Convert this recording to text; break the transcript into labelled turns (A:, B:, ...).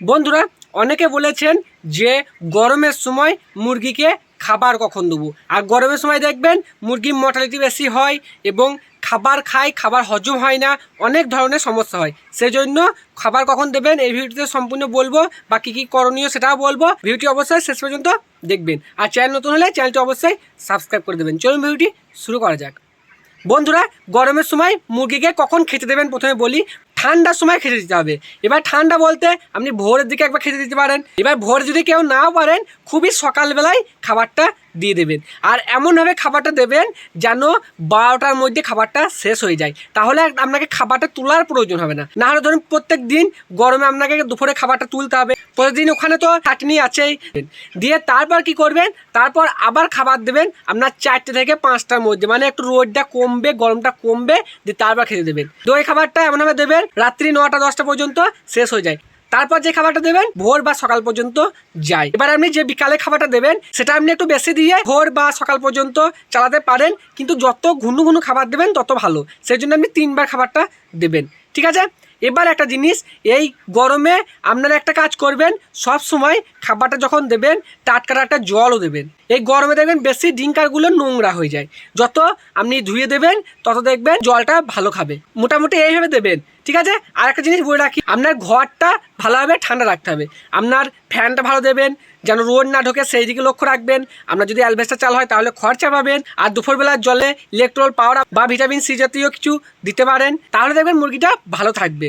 A: বন্ধুরা, অনেকে বলেছেন যে গরমের সময় মুরগিকে খাবার কখন দেবো। আর গরমের সময় দেখবেন মুরগির মর্টালিটি বেশি হয় এবং খাবার খায়, খাবার হজম হয় না, অনেক ধরনের সমস্যা হয়। সেই জন্য খাবার কখন দেবেন এই ভিডিওতে সম্পূর্ণ বলব, বা কী কী করণীয় সেটাও বলব। ভিডিওটি অবশ্যই শেষ পর্যন্ত দেখবেন। আর চ্যানেল নতুন হলে চ্যানেলটি অবশ্যই সাবস্ক্রাইব করে দেবেন। চলুন ভিডিওটি শুরু করা যাক। বন্ধুরা, গরমের সময় মুরগিকে কখন খেতে দেবেন? প্রথমে বলি ঠান্ডার সময় খেতে দিতে হবে। এবার ঠান্ডা বলতে আপনি ভোরের দিকে একবার খেতে দিতে পারেন। এবার ভোর যদি কেউ নাও পারেন, খুবই সকালবেলায় খাবারটা দিয়ে দেবেন। আর এমনভাবে খাবারটা দেবেন যেন বারোটার মধ্যে খাবারটা শেষ হয়ে যায়। তাহলে আপনাকে খাবারটা তোলার প্রয়োজন হবে না। না হলে ধরুন প্রত্যেক দিন গরমে আপনাকে দুপুরে খাবারটা তুলতে হবে। প্রতিদিন ওখানে তো খাটনি আছেই। দিয়ে তারপর কি করবেন? তারপর আবার খাবার দেবেন। আপনার চারটে থেকে পাঁচটার মধ্যে। মানে একটু রোদটা কমবে, গরমটা কমবে, দিয়ে তারপর খেতে দেবেন। দই খাবারটা এমনভাবে দেবেন, রাত্রি নটা, দশটা পর্যন্ত শেষ হয়ে যায়। তারপর যে খাবারটা দেবেন, ভোর বা সকাল পর্যন্ত যায়। এবার আপনি যে বিকালে খাবারটা দেবেন, সেটা আপনি একটু বেশি দিয়ে ভোর বা সকাল পর্যন্ত চালাতে পারেন। কিন্তু যত ঘুনু ঘুনু খাবার দেবেন, তত ভালো। সেই জন্য আপনি তিনবার খাবারটা দেবেন। ঠিক আছে? এবার একটা জিনিস, এই গরমে আপনারা একটা কাজ করবেন, সব সময় খাবারটা যখন দেবেন টাটকা টাটকা জলও দেবেন। এই গরমে দেখবেন বেশি ডিঙ্কারগুলো নোংরা হয়ে যায়। যত আপনি ধুয়ে দেবেন, তত দেখবেন জলটা ভালো খাবে। মোটামুটি এইভাবে দেবেন। ঠিক আছে? আর একটা জিনিস বলে রাখি, আপনার ঘরটা ভালোভাবে ঠান্ডা রাখতে হবে। আপনার ফ্যানটা ভালো দেবেন, যেন রোদ না ঢোকে, সেই দিকে লক্ষ্য রাখবেন। আপনার যদি অ্যালভেস্টার চাল হয়, তাহলে খরচা পাবেন আর দুপুরবেলার জলে ইলেকট্রল পাওয়ার বা ভিটামিন সি জাতীয় কিছু দিতে পারেন। তাহলে দেখবেন মুরগিটা ভালো থাকবে।